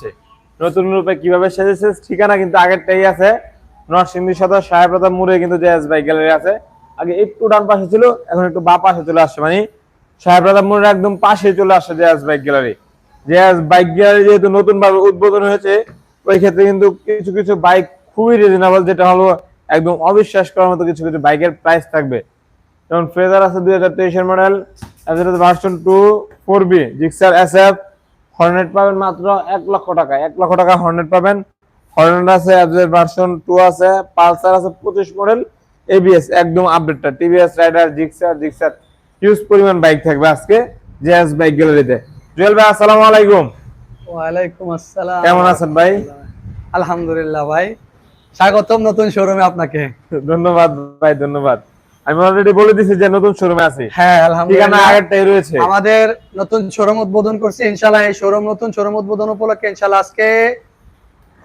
সেজেছে নতুন রূপে কীভাবে সেজেছে, ঠিকানা কিন্তু আগেরটাই আছে। নরসিংদী সদর, সাহেবপ্রতাপ মোড়ে কিন্তু জেএস বাইক গ্যালারি আছে। আগে একটু ডান পাশে ছিল, এখন একটু বা পাশে চলে আসছে মানে সাহেবপ্রতাপ মোড়ের একদম পাশে চলে আসছে JS bike gallery. JS bike gallery যেহেতু নতুন ভাবে উদ্বোধন হয়েছে, ওই ক্ষেত্রে কিন্তু কিছু কিছু বাইক খুবই রিজনেবল যেটা হলো একদম অবিশ্বাস করার মতো কিছু কিছু বাইকের প্রাইস থাকবে। যেমন ফ্রেজার আছে দুই হাজার তেইশের model version two four B Gixxer S F Hornet পাবেন মাত্র এক লক্ষ টাকা এক লক্ষ টাকা হর্নেট পাবেন। হর্নেট আছে ভার্সন টু আছে পালসার আছে পঁচিশ মডেল এবিএস একদম আপডেটটা TVS Raider Gixxer Gixxer huge পরিমাণ বাইক থাকবে আজকে জেএস বাইক গ্যালারিতে জুয়েল ভাই আসসালামু আলাইকুম। ওয়ালাইকুম আসসালাম। কেমন আছেন ভাই? আলহামদুলিল্লাহ ভাই। স্বাগতম নতুন শোরুমে আপনাকে। ধন্যবাদ ভাই ধন্যবাদ। আমি অলরেডি বলে দিছি যে নতুন শোরুমে আছি। হ্যাঁ আলহামদুলিল্লাহ। আগেরটাই রয়েছে। আমাদের নতুন শোরুম উদ্বোধন করছি। ইনশাআল্লাহ এই শোরুম নতুন শোরুম উদ্বোধন উপলক্ষে ইনশাআল্লাহ আজকে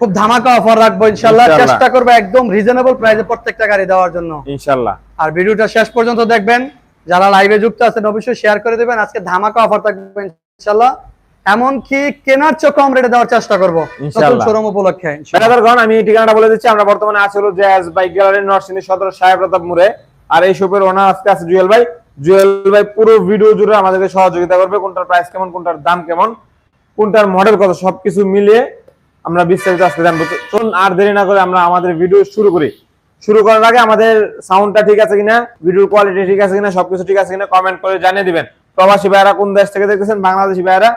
খুব ধামাকা অফার রাখব। ইনশাআল্লাহ ইনশাআল্লাহ। চেষ্টা করব একদম রিজনেবল প্রাইসে প্রত্যেকটা গাড়ি দেওয়ার জন্য। ইনশাল্লাহ আর ভিডিওটা শেষ পর্যন্ত দেখবেন। যারা লাইভে যুক্ত আছেন অবশ্যই শেয়ার করে দেবেন। আজকে ধামাকা অফার থাকবে ইনশাআল্লাহ। এমনকি কেনার চেয়ে কম রেটে দেওয়ার চেষ্টা করব। নতুন শোরুম উপলক্ষে ইনশাআল্লাহ। আমি এই ঠিকানাটা বলে দিচ্ছি। আমরা বর্তমানে আছি হলো জেএস বাইক গ্যালারি নরসিংদী সদর সাহেব প্রতাপ মোড়ে আর এই শপের ওনার আজকে আছে জুয়েল ভাই। জুয়েল ভাই পুরো ভিডিও জুড়ে আমাদেরকে সহযোগিতা করবে কোনটার প্রাইস কেমন কোনটার দাম কেমন কোনটার মডেল কত সবকিছু মিলিয়ে আমরা বিস্তারিত আজকে জানব। চলুন আর দেরি না করে আমরা আমাদের ভিডিও শুরু করি। শুরু করার আগে আমাদের সাউন্ডটা ঠিক আছে কিনা ভিডিওর কোয়ালিটি ঠিক আছে কিনা সবকিছু ঠিক আছে কিনা কমেন্ট করে জানিয়ে দিবেন। প্রবাসী ভাইয়েরা কোন দেশ থেকে দেখতেছেন বাংলাদেশি ভাইয়েরা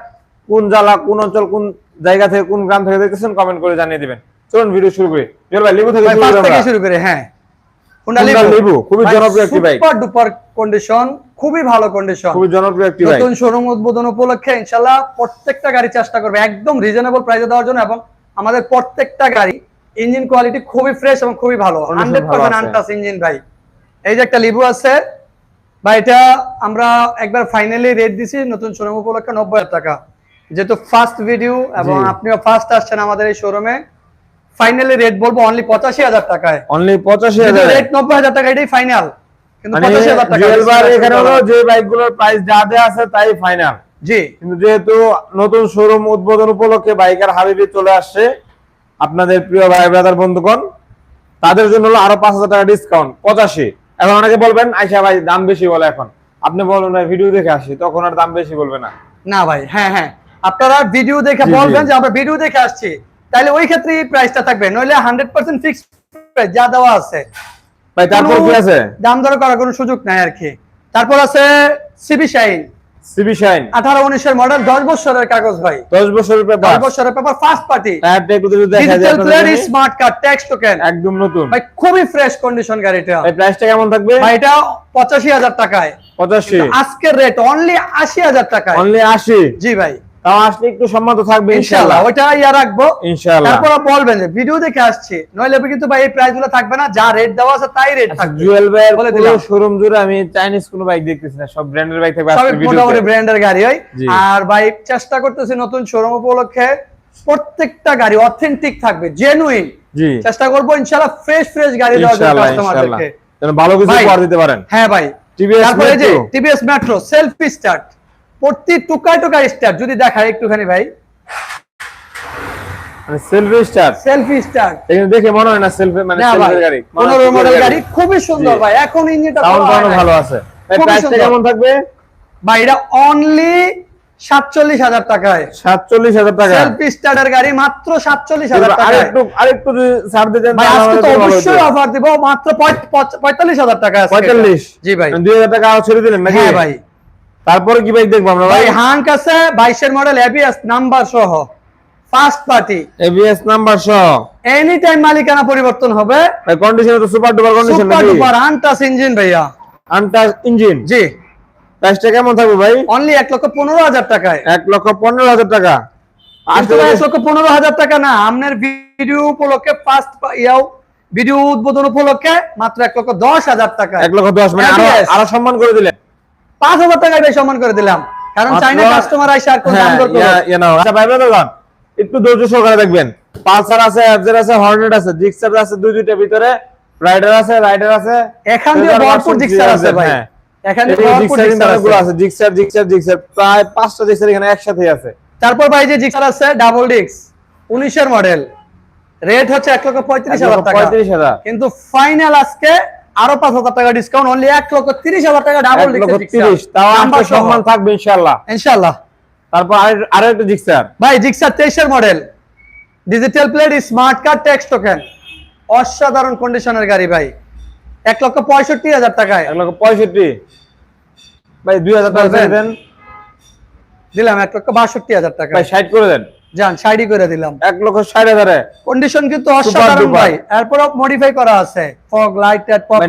কোন জেলা কোন অঞ্চল কোন জায়গা থেকে কোন গ্রাম থেকে দেখতেছেন কমেন্ট করে জানিয়ে দিবেন। চলুন ভিডিও শুরু করি। জুয়েল ভাই লিবু থেকে শুরু করে হ্যাঁ। Levo, খুবই জনপ্রিয় একটি বাইক। সুপার ডুপার কন্ডিশন খুবই ভালো কন্ডিশন খুবই জনপ্রিয় একটি বাইক নতুন শোরুম উদ্বোধন উপলক্ষে ইনশাআল্লাহ প্রত্যেকটা গাড়ি চেষ্টা করবে একদম রিজনেবল প্রাইসে দেওয়ার জন্য এবং আমাদের প্রত্যেকটা গাড়ি ইঞ্জিন কোয়ালিটি খুবই ফ্রেশ এবং খুবই ভালো। আনটাস ইঞ্জিন ভাই। এই যে একটা লিবু আছে বা এটা আমরা একবার ফাইনালি রেট দিছি নতুন শোরুম উপলক্ষে নব্বই হাজার টাকা। যেহেতু ফার্স্ট ভিডিও এবং আপনিও ফার্স্ট আসছেন আমাদের এই শোরুমে ফাইনালি রেট বলব অনলি পঁচাশি হাজার টাকায়। অনলি পঁচাশি হাজার। রেট নব্বই হাজার টাকা এটাই ফাইনাল কিন্তু মানে পঁচাশি হাজার টাকা এখানে হলো যে বাইকগুলোর প্রাইস যা দেয়া আছে তাই ফাইনাল জি। কিন্তু যেহেতু নতুন শোরুম উদ্বোধন উপলক্ষে বাইকার হাবিবি চলে আসছে আপনাদের প্রিয় ভাই ব্রাদার বন্ধুগণ তাদের জন্য হলো আরও পাঁচ হাজার টাকা ডিসকাউন্ট পঁচাশি। এখন অনেকে বলবেন আইসা ভাই দাম বেশি বলে এখন। আপনি বলবেন ভিডিও দেখে আসি তখন আর দাম বেশি বলবে না। না ভাই হ্যাঁ হ্যাঁ। আপনারা ভিডিও দেখে। বলবেন যে আমরা ভিডিও দেখে আসছি। তাহলে ওই ক্ষেত্রে এই প্রাইসটা থাকবে। নইলে হান্ড্রেড পার্সেন্ট ফিক্স যা দেওয়া আছে। ভাই তারপর কি আছে? দাম দর করার কোনো সুযোগ নাই আর কি। তারপর আছে সিবি শাইন সিবি শাইন আঠারো উনিশের মডেল দশ বছরের কাগজ ভাই। দশ বছরের দশ পেপার বছরের পেপার ফার্স্ট পার্টি টায়ারটা একটু যদি দেখা যায় digital smart card tax token একদম নতুন। ভাই খুবই ফ্রেশ কন্ডিশন গাড়িটা এই প্রাইসটা কেমন থাকবে? ভাই এটা পঁচাশি হাজার টাকায়। পঁচাশি। আজকের রেট অনলি আশি হাজার টাকায়। অনলি আশি। জি ভাই। তাও আসলে একটু সম্মত থাকবে ইয়া রাখব। তারপর বলবেন যে ভিডিও দেখে আসছি। নইলে কিন্তু ভাই এই প্রাইসগুলো থাকবে না যা রেট দেওয়া আছে তাই রেট থাকবে। জুয়েল বলে দিলাম। শোরুম জুড়ে আমি চাইনিজ কোনো বাইক দেখতেছি না সব ব্র্যান্ডের বাইক থাকবে আজকের মোটামুটি ব্র্যান্ডের গাড়ি হয় আর ভাই চেষ্টা করতেছি নতুন শোরুম উপলক্ষে প্রত্যেকটা গাড়ি অথেন্টিক থাকবে জেনুইন জি। চেষ্টা করব ইনশাআল্লাহ ফ্রেশ ফ্রেশ গাড়ি দেওয়ার জন্য কাস্টমারদেরকে যেন ভালো কিছু উপহার দিতে পারেন। হ্যাঁ ভাই। TVS তারপরে যে টিভিএস মেট্রো সেলফি স্টার্ট প্রতি টুকায় টুকায় স্টার্ট যদি দেখায় একটুখানি ভাই। মানে সেলফি স্টার সেলফি এখানে দেখে মনে হয় না সেলফি মানে সেলফি গাড়ি পনেরো মডেল গাড়ি। খুবই সুন্দর ভাই এখন ইঞ্জিনটা ভালো আছে। ভাই প্রাইসটা কেমন থাকবে? ভাই এটা অনলি সাতচল্লিশ হাজার টাকায়। সাতচল্লিশ হাজার টাকা। সেলফি স্টার্টার গাড়ি মাত্র সাতচল্লিশ হাজার টাকায়। আরেকটু ছাড় দিতেন অবশ্যই অফার দিব মাত্র পঁয়তাল্লিশ হাজার টাকা পঁয়তাল্লিশ? জি ভাই। মানে দুই হাজার টাকা আরও ছেড়ে দিলেন নাকি? হ্যাঁ ভাই। তারপরে কি বাইক দেখব আমরা ভাই ভাই? হাঙ্ক আছে বাইশের মডেল এবিএস নাম্বার সহ। ফার্স্ট পার্টি এবিএস নাম্বার সহ। এনি টাইম মালিকানা পরিবর্তন হবে। ভাই কন্ডিশন তো super duper condition super duper untouch engine ভাইয়া। আনটাচ ইঞ্জিন জি। প্রাইসটা কেমন থাকবে ভাই? অনলি এক লক্ষ পনেরো হাজার টাকায়। এক লক্ষ পনেরো হাজার টাকা। আসলে এক লক্ষ পনেরো হাজার টাকা না আপনার ভিডিও উপলক্ষে ফার্স্ট ইয়াও ভিডিও উদ্বোধন উপলক্ষে মাত্র এক লক্ষ দশ হাজার টাকা এক লক্ষ দশ মানে আরও আরও সম্মান করে দিলেন। পাঁচ হাজার টাকায় বেশ সম্মান করে দিলাম। কারণ চাইনা কাস্টমার আইসা আর কোন দাম হ্যাঁ, করবে। আচ্ছা ভাই ব্রাদারগণ, একটু ধৈর্য সহকারে দেখবেন। পালসার আছে এফজেড আছে হর্নেট আছে জিক্সার আছে দুই দুইটার ভিতরে। রাইডার আছে রাইডার আছে। এখান দিয়ে ভরপুর জিক্সার আছে ভাই। এখান ভরপুর জিক্সার আছে। জিক্সার জিক্সার জিক্সার প্রায় পাঁচটা জিক্সার এখানে একসাথে আছে। তারপর ভাই যে জিক্সার আছে ডাবল ডিক্স উনিশের মডেল রেট হচ্ছে এক লক্ষ পঁয়ত্রিশ হাজার টাকা। কিন্তু ফাইনাল আজকে আরও পাঁচ হাজার টাকা ডিসকাউন্ট অনলি এক লক্ষ তিরিশ হাজার টাকা ডাবল এক তিরিশ তাও আমার সম্মান থাকবে ইনশাল্লাহ ইনশাল্লাহ তারপর আরও একটা জিক্সার ভাই জিক্সার তেইশের model digital plate smart card tax token অসাধারণ কন্ডিশনের গাড়ি ভাই। এক লক্ষ পঁয়ষট্টি হাজার টাকায়। এক লক্ষ পঁয়ষট্টি। ভাই দুই হাজার টাকা দেন। দিলাম এক লক্ষ বাষট্টি হাজার টাকা। ষাট করে দেন। করে দিলাম। এক লক্ষ ষাট হাজারে। কন্ডিশন কিন্তু অসাধারণ ভাই। এরপর মডিফাই করা আছে। ফগ লাইট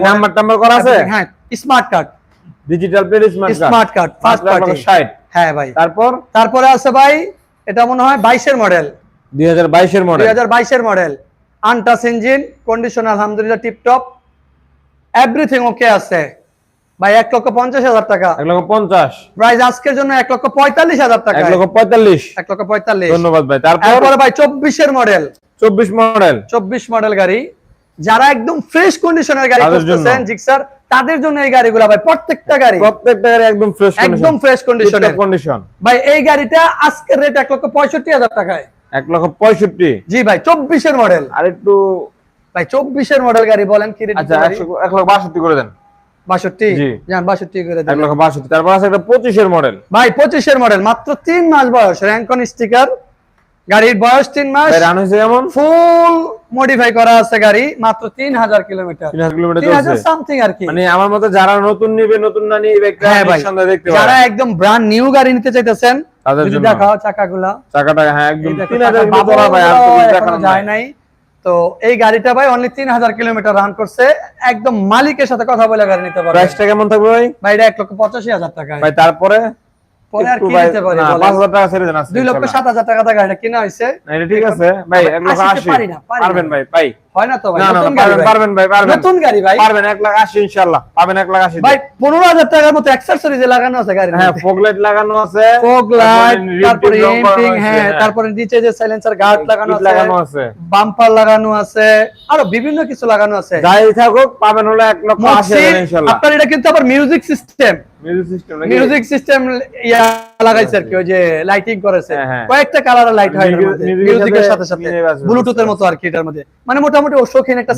নাম্বার টাম্বার করা আছে? হ্যাঁ smart card digital plate smart smart card first party ষাট। হ্যাঁ ভাই। তারপর? তারপরে আছে ভাই এটা মনে হয় বাইশের মডেল দুই হাজার বাইশের দুই মডেল হাজার বাইশের মডেল আনটাস ইঞ্জিন কন্ডিশন আলহামদুলিল্লাহ টিপটপ এভরিথিং ওকে আছে। ভাই এক লক্ষ পঞ্চাশ হাজার টাকা। এক লক্ষ পঞ্চাশ। প্রাইস আজকের জন্য এক লক্ষ পঁয়তাল্লিশ হাজার টাকা। এক লক্ষ পঁয়তাল্লিশ। এক লক্ষ পঁয়তাল্লিশ। ধন্যবাদ ভাই। তারপরে? ভাই চব্বিশের মডেল চব্বিশ মডেল চব্বিশ মডেল গাড়ি। যারা একদম ফ্রেশ কন্ডিশনের গাড়ি তাদের খুঁজতেছেন জিক্সার তাদের জন্য এই গাড়িগুলো ভাই প্রত্যেকটা গাড়ি। প্রত্যেকটা গাড়ি একদম ফ্রেশ একদম ফ্রেশ কন্ডিশনের কন্ডিশন ভাই এই গাড়িটা আজকের রেট এক লক্ষ পঁয়ষট্টি হাজার টাকায়। এক লক্ষ পঁয়ষট্টি। জি ভাই চব্বিশের মডেল আর একটু ভাই চব্বিশের মডেল গাড়ি বলেন কি রেট আচ্ছা একশো এক লক্ষ বাষট্টি করে দেন। তারপর আছে একটা পঁচিশের মডেল ভাই পঁচিশের মডেল মাত্র তিন মাস বয়স। র্যাঙ্কন স্টিকার গাড়ির বয়স তিন মাস। রান হয়েছে কেমন? ফুল মডিফাই করা আছে গাড়ি মাত্র তিন হাজার কিলোমিটার। তিন হাজার সামথিং আর কি। মানে আমার মতো যারা নতুন নিবে নতুন না নিবে হ্যাঁ যারা একদম ব্র্যান্ড নিউ গাড়ি নিতে চাইতেছেন। দেখাও চাকাগুলা। চাকাটা হ্যাঁ একদম তিন হাজার যায় নাই। তো এই গাড়িটা ভাই অনলি তিন হাজার কিলোমিটার রান করছে। একদম মালিকের সাথে কথা বলে গাড়ি নিতে পারবে। প্রাইসটা কেমন থাকবে ভাই? ভাই এটা এক লক্ষ পঁচাশি হাজার টাকা ভাই তারপরে? পরে আর কি নিতে পারি পাঁচ হাজার টাকা ছেড়ে দেন দুই লক্ষ সাত হাজার টাকা গাড়িটা কিনা হয়েছে। ঠিক আছে। ভাই এক লক্ষ আশি। পারবেন ভাই পাই। হয় না তো ভাই? পারবেন ভাই। পারবেন নতুন গাড়ি ভাই। পারবেন এক লাখ আশি ইনশাল্লাহ পাবেন এক লাখ আশি ভাই পনেরো হাজার টাকার মতো অ্যাক্সেসরিজ লাগানো আছে গাড়ি হ্যাঁ ফগ লাইট লাগানো আছে ফগ লাইট তারপরে আছে, হ্যাঁ তারপরে নিচে যে সাইলেন্সার গার্ড লাগানো আছে লাগানো আছে। বাম্পার লাগানো আছে আরও বিভিন্ন কিছু লাগানো আছে। যাই থাকুক পাবেন হলো এক লক্ষ আশি মসজিদ, ইনশাল্লাহ আপনার এটা কিন্তু আবার music system music system music system ইয়া লাগাইছে আর কি ওই যে লাইটিং করেছে। হ্যাঁ, হ্যাঁ। কয়েকটা কালারের লাইট হয় এর মিউজিকের সাথে সাথে। ব্লুটুথের মতো আর কি এটার মধ্যে। মানে মোটামুটি শৌখিন একটা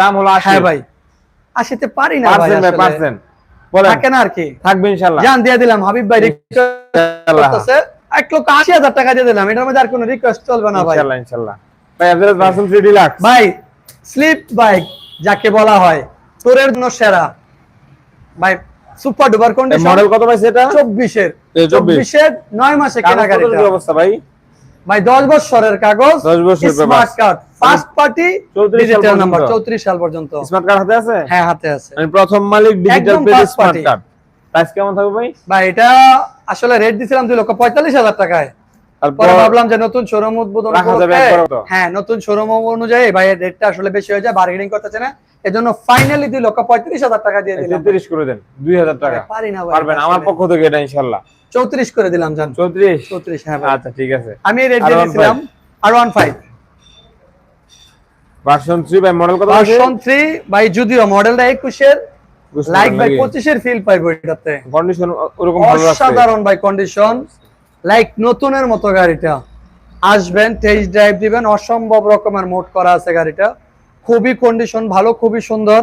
দাম হলো হ্যাঁ ভাই। আসিতে পারি না ভাই পার্সেন্ট ভাই থাকে না আর কি। থাকবে ইনশাল্লাহ। জান দিয়ে দিলাম হাবিব ভাই এক লক্ষ আশি হাজার টাকা দিয়ে দিলাম। এটার মধ্যে আর কোনো রিকোয়েস্ট চলবে না ভাই। ইনশাল্লাহ ইনশাল্লাহ। ভাই ভার্সন 3 ডিলাক্স ভাই স্লিপ বাইক যাকে বলা হয় তোরের জন্য সেরা। ভাই সুপার ডুপার কন্ডিশন মডেল কত চব্বিশের এ, 24 চব্বিশের নয় মাসে কেনা কাগজ কত গাড়িটা কি অবস্থা ভাই? ভাই দশ বছরের কাগজ 10 বছরের smart card first party digital number চৌত্রিশ সাল পর্যন্ত। স্মার্ট কার্ড হাতে আছে? হ্যাঁ হাতে আছে। মানে প্রথম মালিক ডিজিটাল একদম page first smart card price কেমন থাকবে ভাই? ভাই এটা আসলে রেট দিছিলাম দুই লক্ষ পঁয়তাল্লিশ হাজার টাকায়। পরে ভাবলাম যে নতুন শোরুম উদ্বোধন। হ্যাঁ নতুন শোরুম অনুযায়ী ভাই রেটটা আসলে বেশি হয়ে যায় বার্গেনিং করতেছে না। এজন্য ফাইনালি দুই লক্ষ পঁয়ত্রিশ হাজার টাকা দিয়ে দিলাম। 33 করে দেন 2000 টাকা। পারি না পারবেন আমার পক্ষ থেকে এটা ইনশাআল্লাহ চৌত্রিশ করে দিলাম জান। 34 চৌত্রিশ হ্যাঁ আচ্ছা ঠিক আছে। আমি রেট দিয়েছিলাম আর ওয়ান ফাইভ? ভার্সন 3 ভাই মডেল কত আছে? ভার্সন থ্রি ভাই যদিও মডেলটা একুশের লাইক ভাই পঁচিশের ফিল পাইবো এটাতে। কন্ডিশন ওরকম ভালো আছে অসাধারণ ভাই কন্ডিশন লাইক নতুনের মতো গাড়িটা। আসবেন টেস্ট ড্রাইভ দিবেন অসম্ভব রকমের মোড করা আছে গাড়িটা। খুবই কন্ডিশন ভালো খুবই সুন্দর।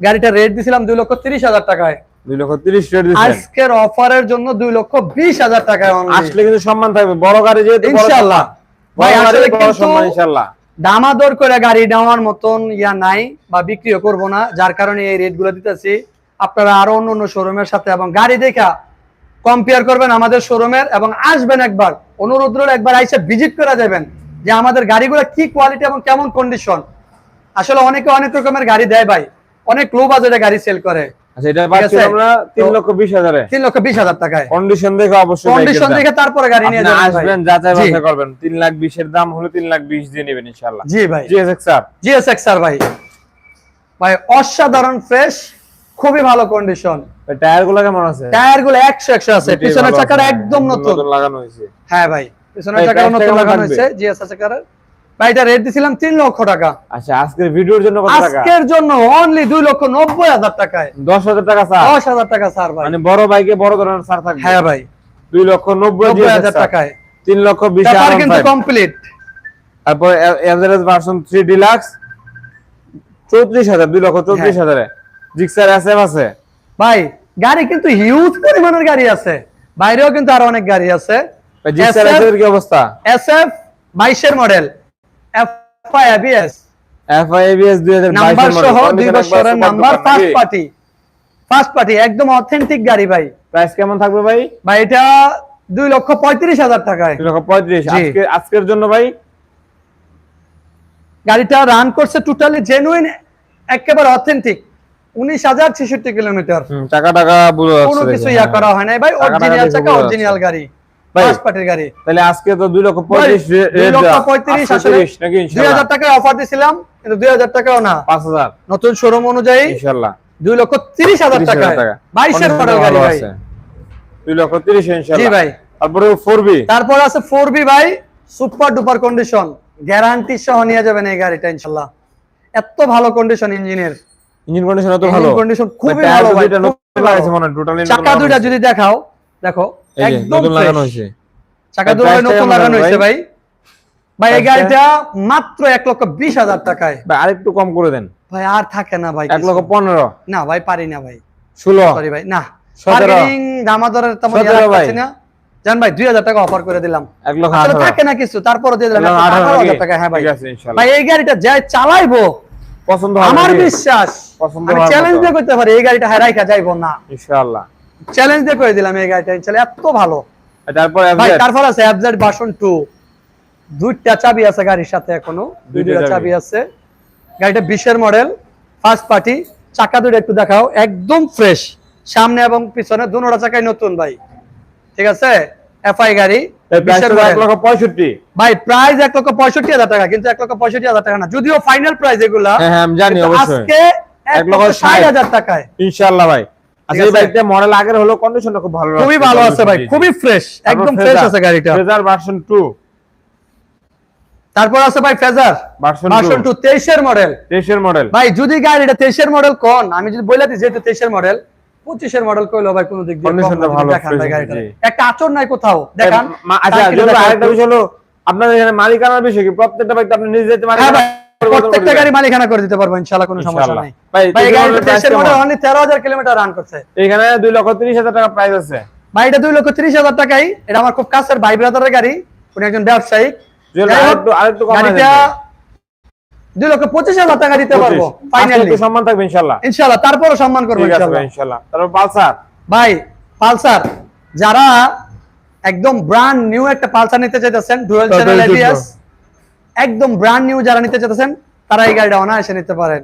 গাড়িটা রেট দিছিলাম দুই লক্ষ তিরিশ হাজার টাকায়। 2 লক্ষ 30 রেট দিবেন আজকের অফারের জন্য দুই লক্ষ বিশ হাজার only। আসলে কিন্তু সম্মান থাকবে। বড় গাড়ি যেহেতু ইনশাআল্লাহ। দামাদর করে গাড়ি নেওয়ার মতন ইয়া নাই বা বিক্রিও করব না যার কারণে এই রেটগুলো দিতেছি। আপনারা আরও অন্য অন্য শোরুমের সাথে এবং গাড়ি দেখা কম্পেয়ার করবেন আমাদের শোরুমের এবং আসবেন একবার অনুরোধ রইল একবার আইসে ভিজিট করে যাবেন যে আমাদের গাড়িগুলো কি কোয়ালিটি এবং কেমন কন্ডিশন আসলে অনেকে অনেক রকমের গাড়ি দেয় ভাই অনেক লো বাজেটে গাড়ি সেল করে। আচ্ছা এটা পাচ্ছি আমরা 3 লক্ষ 20 হাজারে। তিন লক্ষ বিশ হাজার টাকায়। কন্ডিশন দেখে অবশ্যই কন্ডিশন দেখে তারপরে গাড়ি নিয়ে যাবেন ভাই। আসবেন যাচাই বাছাই করবেন। 3 লাখ 20 এর দাম হলে 3 লাখ 20 দিয়ে নেবেন ইনশাআল্লাহ। জি ভাই। GSX sir. জিএসএক্স স্যার ভাই। ভাই অসাধারণ ফ্রেশ খুবই ভালো কন্ডিশন টায়ারগুলো কেমন আছে? টায়ারগুলো একশো একশো আছে। পিছনের চাকাটা একদম নতুন। লাগানো হয়েছে। হ্যাঁ ভাই পিছনের চাকাটা নতুন লাগানো হয়েছে। জিএসএস চাকার ভাই এটা রেট দিছিলাম লক্ষ টাকা। আচ্ছা আজকের ভিডিওর জন্য কত টাকা? আজকের জন্য অনলি লক্ষ নব্বই হাজার টাকায়। 10000 টাকা স্যার? টাকা স্যার ভাই। মানে বড় বাইকে বড় ধরনের থাকবে? হ্যাঁ ভাই। 2 লক্ষ 90 হাজার টাকায়। 3 লক্ষ 20 ব্যাপার কিন্তু কমপ্লিট তারপর এভারেজ ভার্সন থ্রি ডিলাক্স চৌত্রিশ হাজার দুই লক্ষ চৌত্রিশ হ্যাঁ। জিক্সার আছে। ভাই গাড়ি কিন্তু হিউজ পরিমাণের গাড়ি আছে। বাইরেও কিন্তু আরও অনেক গাড়ি আছে। জিক্সার এর কি অবস্থা? এস এফ বাইশের model F I ABS F I ABS দুই হাজার নাম্বার সহ দুই বছরের number first party first party একদম অথেন্টিক গাড়ি ভাই। প্রাইস কেমন থাকবে ভাই? ভাই এটা দুই লক্ষ পঁয়ত্রিশ হাজার টাকায়। দুই লক্ষ পঁয়ত্রিশ। আজকে আজকের জন্য ভাই? গাড়িটা রান করছে টোটালি জেনুইন একেবারে অথেন্টিক উনিশ হাজার ছেষট্টি কিলোমিটার। টাকা টাকা কোনো কিছু ইয়া করা হয় নাই ভাই অরিজিনাল চাকা অরিজিনাল গাড়ি। গাড়ি। তাহলে আজকে তো দুই লক্ষ পঁয়ত্রিশ দুই রেট লক্ষ দেওয়া। পঁয়ত্রিশ আটশো আসলে তিরিশ নাকি দুই ইনশাল্লাহ। হাজার টাকায় অফার দিছিলাম কিন্তু দুই হাজার টাকাও না। পাঁচ হাজার। নতুন শোরুম অনুযায়ী ইনশাল্লাহ। দুই লক্ষ তিরিশ হাজার টাকা। বাইশের মডেল গাড়ি ভাই। দুই লক্ষ তিরিশ জি ভাই। তারপরে ফোর বি তারপর আছে ফোর বি ভাই সুপার ডুপার কন্ডিশন গ্যারান্টি সহ নিয়ে যাবেন এই গাড়িটা ইনশাল্লাহ। এত ভালো কন্ডিশন ইঞ্জিনের। ইঞ্জিন কন্ডিশন তো ভালো। কন্ডিশন খুবই ভালো ভাই চাকা দুইটা যদি দেখাও দেখো। একদম লাগানো হয়েছে। চাকা দুটো নতুন লাগানো হয়েছে ভাই? ভাই? এই গাড়িটা মাত্র এক লক্ষ বিশ হাজার টাকায়। ভাই আরেকটু কম করে দেন। ভাই আর থাকে না ভাই এক লক্ষ পনেরো। না ভাই পারি না ভাই। ষোলো। সরি ভাই না। দামাদরের তেমন সতেরো ভাই। রাখতেছি না। জান ভাই দুই হাজার টাকা অফার করে দিলাম। এক লক্ষ থাকে না কিছু তারপরে দিয়ে দিলাম। আঠারো হাজার টাকা হ্যাঁ ভাই। ভাই এই গাড়িটা যাই চালাইবো পছন্দ আমার বিশ্বাস। আমি চ্যালেঞ্জ করতে পারি এই গাড়িটা হারাইকা যাইবো না। ইনশাআল্লাহ চ্যালেঞ্জ দিয়ে করে দিলাম এই গাড়িটা ইনশাল্লাহ এত ভালো। তারপর ভাই তারপর আছে অ্যাবজেট ভার্সন টু দুইটা চাবি আছে গাড়ির সাথে এখনও দুইটা চাবি। আছে। গাড়িটা বিশের মডেল ফার্স্ট পার্টি চাকা দুটো একটু দেখাও একদম ফ্রেশ সামনে এবং পিছনে দুনোটা চাকাই নতুন ভাই। ঠিক আছে? এফআই গাড়ি ভাই প্রাইস এক লক্ষ পঁয়ষট্টি হাজার টাকা কিন্তু এক লক্ষ পঁয়ষট্টি হাজার টাকা না। যদিও ফাইনাল প্রাইস এগুলা হ্যাঁ হ্যাঁ আমি জানি অবশ্যই। আজকে এক লক্ষ ষাট। হাজার টাকায়। ইনশাআল্লাহ ভাই। আচ্ছা এই বাইকটা মডেল আগের হলো কন্ডিশনটা খুব ভালো খুবই ভালো আছে ভাই খুবই ফ্রেশ একদম ফ্রেশ আছে গাড়িটা। ফেজার ভার্সন 2 তারপর আছে ভাই ফেজার ভার্সন ভার্সন 2 টু তেইশের মডেল 23 এর মডেল ভাই যদি গাড়িটা তেইশের মডেল কোন আমি যদি দিই যেহেতু তেইশের মডেল পঁচিশের মডেল কইলো ভাই কোনো দিক দিয়ে ভালো, গাড়িটা। একটা আচর নাই কোথাও দেখান। আচ্ছা আরেকটা বিষয় হলো আপনাদের এখানে মালিকানার বিষয় কি? প্রত্যেকটা বাইক আপনি নিজে যেতে পারেন মালিকানা প্রত্যেকটা গাড়ি মালিকানা করে দিতে পারব ইনশাআল্লাহ কোনো সমস্যা নাই। ভাই, এই গাড়িটা মডেল কেমন? অনলি তেরো হাজার কিলোমিটার রান করছে। এখানে 2 লক্ষ 30 হাজার টাকা প্রাইস আছে। ভাই এটা দুই লক্ষ তিরিশ হাজার টাকাই। এটা আমার খুব কাছের ভাই ব্রাদারের গাড়ি উনি একজন ব্যবসায়ী। আরেকটু কম গাড়িটা দুই লক্ষ পঁচিশ হাজার টাকা দিতে পারব ফাইনালি সম্মান থাকবে ইনশাআল্লাহ। ইনশাআল্লাহ তারপরও সম্মান করব ইনশাআল্লাহ। ইনশাআল্লাহ। তারপর পালসার। ভাই পালসার যারা একদম ব্র্যান্ড নিউ একটা পালসার নিতে চাইতেছেন ডুয়েল চ্যানেল। এবিএস একদম ব্র্যান্ড নিউ যারা নিতে চাইতেছেন তারা এই গাড়িটা অনায়াসে নিতে পারেন।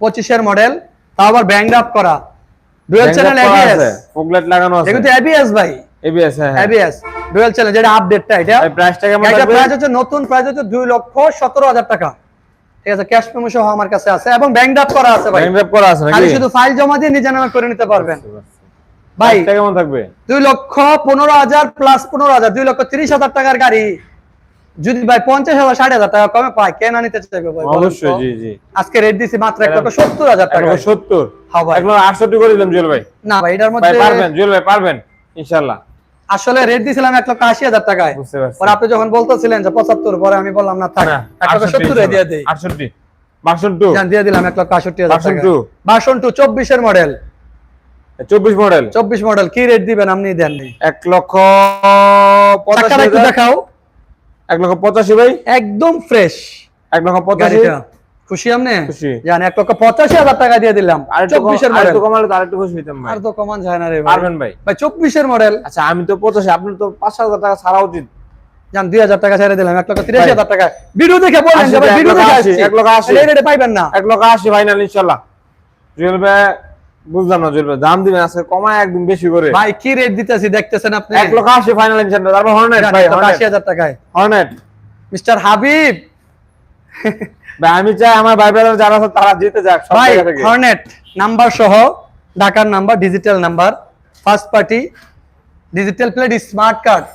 পঁচিশের মডেল তাও আবার ব্যাংড আপ করা। Dual channel ABS fog light লাগানো আছে। এগুলো এবিএস ভাই। এবিএস হ্যাঁ এবিএস ডুয়েল চ্যানেল যেটা আপডেটটা এটা। প্রাইসটা কেমন থাকবে? প্রাইস হচ্ছে নতুন প্রাইস হচ্ছে দুই লক্ষ সতেরো হাজার টাকা। ঠিক আছে ক্যাশ পেমেন্ট সহ আমার কাছে আছে এবং ব্যাংক আপ করা আছে ভাই। ব্যাংক ড্রাফট করা আছে খালি শুধু ফাইল জমা দিয়ে নিজে নামে করে নিতে পারবেন। ভাই প্রাইসটা কেমন থাকবে? দুই লক্ষ পনেরো হাজার প্লাস পনেরো হাজার দুই লক্ষ তিরিশ হাজার টাকার গাড়ি। যদি ভাই পঞ্চাশ হাজার ষাট হাজার টাকা কমে পায় কে না নিতে চাইবে ভাই অবশ্যই জি জি। আজকে রেট দিছি মাত্র এক লক্ষ সত্তর হাজার টাকা। সত্তর? হ্যাঁ আটষট্টি করে দিলাম জুয়েল ভাই। না ভাই এটার মধ্যে পারবেন জুয়েল ভাই পারবেন ইনশাল্লাহ আসলে রেট দিছিলাম এক লক্ষ আশি হাজার টাকায়। পরে আপনি যখন বলতেছিলেন যে পঁচাত্তর পরে আমি বললাম না থাক এক লক্ষ সত্তর দিয়ে দিই। আটষট্টি ভার্সন টু যান, দিয়ে দিলাম এক লক্ষ আষট্টি হাজার টাকা। two। ভার্সন টু চব্বিশের মডেল চব্বিশ মডেল চব্বিশ মডেল কি রেট দিবেন আপনি দেননি? এক লক্ষ হাজার। দেখাও। এক লক্ষ পঁচাশি ভাই? একদম ফ্রেশ এক লক্ষ পঁচাশি। খুশি আপনি। জান এক লক্ষ পঁচাশি হাজার টাকা দিয়ে দিলাম। চব্বিশের মডেল একটু কমালে তো আরেকটু খুশি হইতাম আর তো কমান যায় না রে ভাই। পারবেন ভাই। ভাই চব্বিশের মডেল আচ্ছা আমি তো পঁচাশি আপনি তো পাঁচ হাজার টাকা ছাড়া উচিত। জান দুই হাজার টাকা ছেড়ে দিলাম এক লক্ষ তিরাশি হাজার টাকা। ভিডিও দেখে বলেন এক ভিডিও লক্ষ দেখে আসছি। এক লক্ষ আশি। পাইবেন না। এক লক্ষ আশি ফাইনাল ইনশাল্লাহ। বুঝলাম না জুয়েল দাম দিবেন আজকে কমায় একদম বেশি করে। ভাই কি রেট দিতেছি দেখতেছেন আপনি? এক লক্ষ আশি ফাইনাল ইনশাল্লাহ তারপর হর্নেট ভাই এক লক্ষ আশি হাজার টাকায়। Hornet mister Habib. ভাই আমি চাই আমার ভাই ব্রাদার যারা আছে তারা জিতে যাক সব ভাই হর্নেট নাম্বার সহ ঢাকার number digital number first party digital plate smart card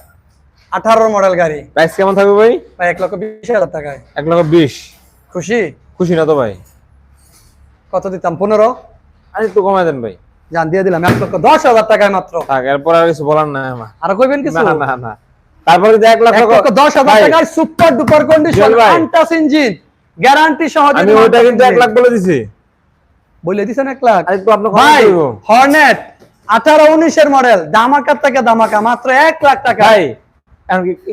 আঠারো মডেল গাড়ি। প্রাইস কেমন থাকবে ভাই? ভাই এক লক্ষ বিশ হাজার টাকায়। এক লক্ষ বিশ। খুশি? খুশি না তো ভাই। কত দিতাম? পনেরো? আর একটু কমাই দেন ভাই। জান দিয়ে দিলাম এক লক্ষ দশ হাজার টাকায় মাত্র। এরপর আর কিছু বলার নাই আমার। আরও কইবেন কিছু? না না না। তারপরে এক লক্ষ দশ হাজার টাকায় super duper condition. Untouch engine guarantee সহ আমি কিন্তু এক লাখ বলে দিছি। বলে দিছেন এক লাখ? আরেকটু আপনার ভাই হর্নেট আঠারো উনিশের মডেল দামাকার থেকে দামাকা মাত্র এক লাখ টাকা। ভাই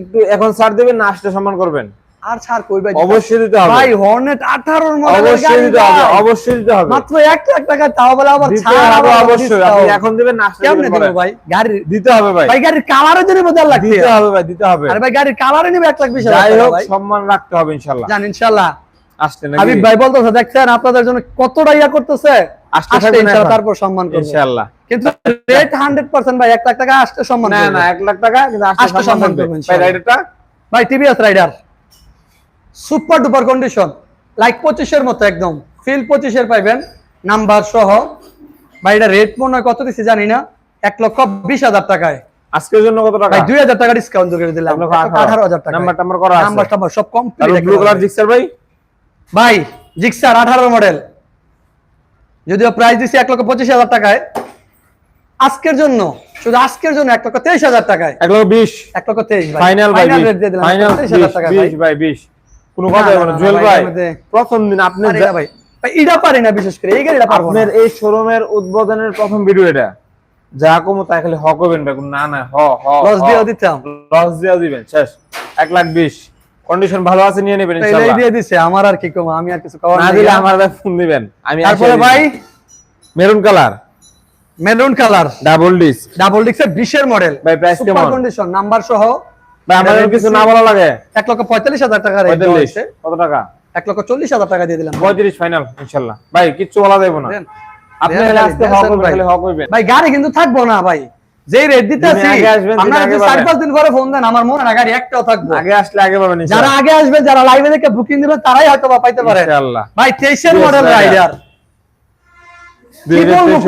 একটু এখন ছাড় দিবেন না আসতে সম্মান করবেন। আর ছাড় কই ভাই অবশ্যই দিতে হবে। ভাই হর্নেট আঠারোর মডেল অবশ্যই দিতে হবে অবশ্যই দিতে হবে। মাত্র এক লাখ টাকা তাও বলে আবার ছাড় আবার অবশ্যই আপনি এখন দিবেন না কেমনে দিব ভাই? গাড়ির দিতে হবে ভাই। ভাই গাড়ির জন্য বদল দিতে হবে ভাই দিতে হবে। আরে ভাই গাড়ির কালারে নিবে এক লাখ বিশ হাজার যাই হোক সম্মান রাখতে হবে ইনশাল্লাহ জান ইনশাল্লাহ আসতে নাকি? হাবিব ভাই বলতেছে দেখছেন আপনাদের জন্য কতটা ইয়া করতেছে? আসতে থাকবেন তারপর সম্মান করব। ইনশাল্লাহ কিন্তু রেট হান্ড্রেড পার্সেন্ট ভাই এক লাখ টাকা আসতে সম্মান না না এক লাখ টাকা কিন্তু আসতে সম্মান করব। ভাই। রাইডারটা ভাই TVS Raider super duper condition like পঁচিশের মতো একদম ফিল পঁচিশের পাইবেন নাম্বার সহ। ভাই এটা রেট মনে হয় কত দিচ্ছি জানি না এক লক্ষ বিশ হাজার টাকায়। আজকের জন্য কত টাকা? ভাই দুই হাজার টাকা ডিসকাউন্ট করে দিলাম এক লক্ষ এক লক্ষ আঠারো। হাজার টাকা নাম্বার করা আছে। নাম্বার সব কমপ্লিট ব্লু কালার জিক্সার ভাই? ভাই জিক্সার আঠারো মডেল যদিও প্রাইস এক লক্ষ পঁচিশ হাজার টাকায় আজকের জন্য শুধু আজকের জন্য এক লক্ষ তেইশ হাজার টাকায়। এক লক্ষ বিশ। এক লক্ষ তেইশ ভাই। ফাইনাল ভাই ফাইনাল রেট দিয়ে দিলাম ফাইনাল তেইশ হাজার টাকা ভাই। বিশ ভাই বিশ। কোনো কথা হবে না জুয়েল ভাই, এর প্রথম দিন আপনি ভাই। এটা পারি না বিশেষ করে এই গাড়িটা পারব আপনার এই শোরুমের উদ্বোধনের প্রথম ভিডিও এটা। যা কমো তাই খালি হ করবেন ভাই না না হ হ লস হ। দিয়েও দিতাম। লস দিয়ে দিবেন শেষ। এক লাখ বিশ। কন্ডিশন ভালো আছে নিয়ে নেবেন ইনশাআল্লাহ দিয়ে দিছে আমার আর কি কম আমি আর কিছু করার না দিলে আমার ভাই ফোন দিবেন। আমি তারপরে ভাই? Maroon colour maroon colour double disc double ডিক্সের বিশের মডেল ভাই প্রাইস সুপার কন্ডিশন নাম্বার সহ। আমাদের কিছু না বলা লাগে। এক লক্ষ পঁয়তাল্লিশ হাজার টাকা কত টাকা? এক লক্ষ চল্লিশ হাজার টাকা দিয়ে দিলাম। পঁয়ত্রিশ ফাইনাল ইনশাল্লাহ। ভাই কিচ্ছু বলা যাবে না। আপনি আজকে ভাই। গাড়ি কিন্তু থাকব না ভাই। যেই রেট আপনারা যদি চার পাঁচ দিন পরে ফোন দেন আমার মনে না গাড়ি একটাও থাকব। আগে আসলে আগে পাবেন যারা আগে আসবেন যারা লাইভে দেখে বুকিং দিবেন তারাই হয়তো বা পাইতে পারে। ইনশাআল্লাহ ভাই তেইশের মডেল রাইডার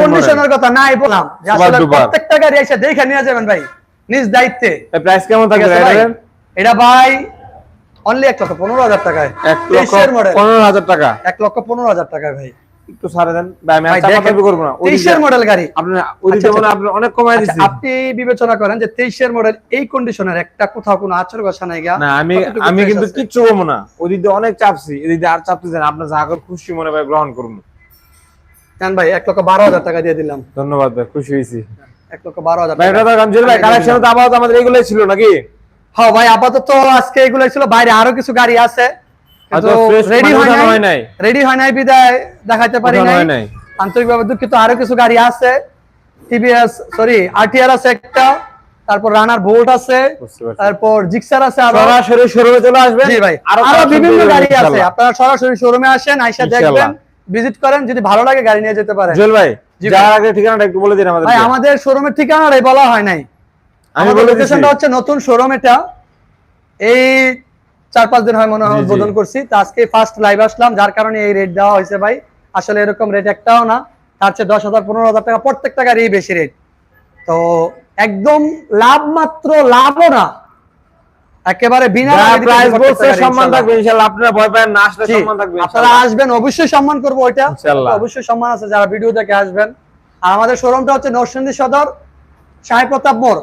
কন্ডিশনের কথা? নাই বললাম। প্রত্যেকটা গাড়ি এসে দেখে নিয়ে যাবেন ভাই। নিজ দায়িত্বে। প্রাইস কেমন ভাই? এটা ভাই অনলি এক লক্ষ পনেরো হাজার টাকায়। এক লক্ষ পনেরো হাজার টাকা। এক লক্ষ পনেরো হাজার টাকায় ভাই। একটু ছাড়ে দেন। ভাই আমি করব না। ওই তেইশের দিকে- মডেল গাড়ি। আপনি আচ্ছা, মানে আপনি অনেক কমাই আচ্ছা, আপনি বিবেচনা করেন যে তেইশের মডেল এই কন্ডিশনের একটা কোথাও কোনো আচর বসা নাই গা না আমি আমি কিন্তু? কিচ্ছু না। ওই দিক অনেক চাপছি এদিক আর চাপতে চান আপনার যা করে খুশি মনে ভাই গ্রহণ করুন। কেন ভাই এক লক্ষ বারো হাজার টাকা দিয়ে দিলাম। ধন্যবাদ ভাই খুশি হয়েছি। এক লক্ষ বারো হাজার ভাই টাকা। এটা তো গামজুল ভাই আমি কালেকশন তো আপাতত আমাদের এগুলোই ছিল নাকি? হ্যাঁ ভাই আপাতত আজকে এগুলো ছিল। বাইরে আরও কিছু গাড়ি আছে। রেডি মানে হয় নাই। রেডি হয় নাই বিদায় দেখাইতে পারি নাই। আন্তরিকভাবে দুঃখিত। আরও কিছু গাড়ি আছে। টিভিএস সরি আরটিআর আছে একটা। তারপর রানার বোল্ট আছে। তারপর জিক্সার আছে সরাসরি শোরুমে চলে আসবেন। জি ভাই আরও বিভিন্ন গাড়ি আছে। আপনারা সরাসরি শোরুমে আসেন আইসা। দেখবেন ভিজিট করেন যদি ভালো লাগে গাড়ি নিয়ে যেতে পারেন। জুয়েল ভাই। যাওয়ার আগে ঠিকানাটা একটু বলে দিন আমাদের ভাই আমাদের শোরুমের ঠিকানাটাই বলা হয় নাই। আমি বলে লোকেশনটা হচ্ছে নতুন শোরুম এটা। এই চার পাঁচ দিন হয় মনে হয়। উদ্বোধন করছি। তো আজকে ফার্স্ট লাইভ আসলাম যার কারণে এই রেট দেওয়া হয়েছে ভাই। আসলে এরকম রেট একটাও না। তার চেয়ে দশ হাজার পনেরো হাজার টাকা প্রত্যেকটা গাড়ি বেশি রেট তো একদম লাভ মাত্র লাভও না। একেবারে বিনা যা লাভে দিতে প্রাইস বলছে সম্মান থাকবে ইনশাআল্লাহ আপনারা ভয় পাবেন না আসলে সম্মান থাকবে আপনারা আসবেন অবশ্যই সম্মান করব ওইটা। ইনশাআল্লাহ। অবশ্যই সম্মান আছে যারা ভিডিও দেখে আসবেন। আর আমাদের শোরুমটা হচ্ছে নরসিংদী সদর প্রতাপ মোড়।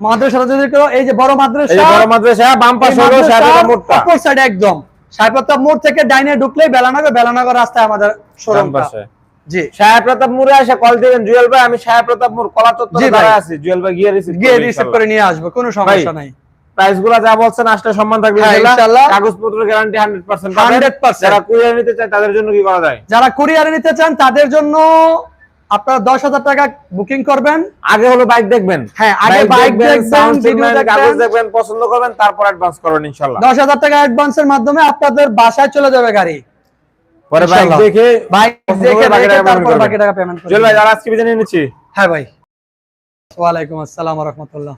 মাদ্রাসা যদি কেউ এই যে বড় মাদ্রাসা যে বড় মাদ্রাসা বাম পাশে হলো শাহজালাল মোড়টা। অপর সাইডে একদম। সাহেব প্রতাপ মোড় থেকে ডাইনে ঢুকলেই বেলানগর বেলানগর রাস্তায় আমাদের শোরুমটা। জি। সাহেব প্রতাপ মোড়ে এসে কল দিবেন জুয়েল ভাই আমি সাহেব প্রতাপ মোড় কলা জি চত্বরে ভাই। দাঁড়ায় আছি জুয়েল ভাই গিয়ে রিসিভ গিয়ে রিসিভ করে নিয়ে আসব কোনো সমস্যা নাই। প্রাইসগুলা যা বলছেন আসলে সম্মান থাকবে ইনশাআল্লাহ। কাগজপত্র গ্যারান্টি 100% 100% যারা কুরিয়ার নিতে চায় তাদের জন্য কি করা যায়? যারা কুরিয়ারে নিতে চান তাদের জন্য আপনারা দশ হাজার টাকা বুকিং করবেন। আগে হলো বাইক দেখবেন। হ্যাঁ, আগে বাইক দেখবেন, সিগন্যাল দেখবেন। কাগজ দেখবেন পছন্দ করবেন তারপর অ্যাডভান্স করবেন ইনশাআল্লাহ টাকা অ্যাডভান্সের মাধ্যমে আপনাদের বাসায় চলে যাবে গাড়ি। পরে বাইক দেখে বাইক দেখে বাকি টাকা করবেন। পেমেন্ট জুয়েল ভাই যারা আজকে বিদায় নিচ্ছি হ্যাঁ ভাই। ওয়ালাইকুম আসসালাম রহমতুল্লাহ।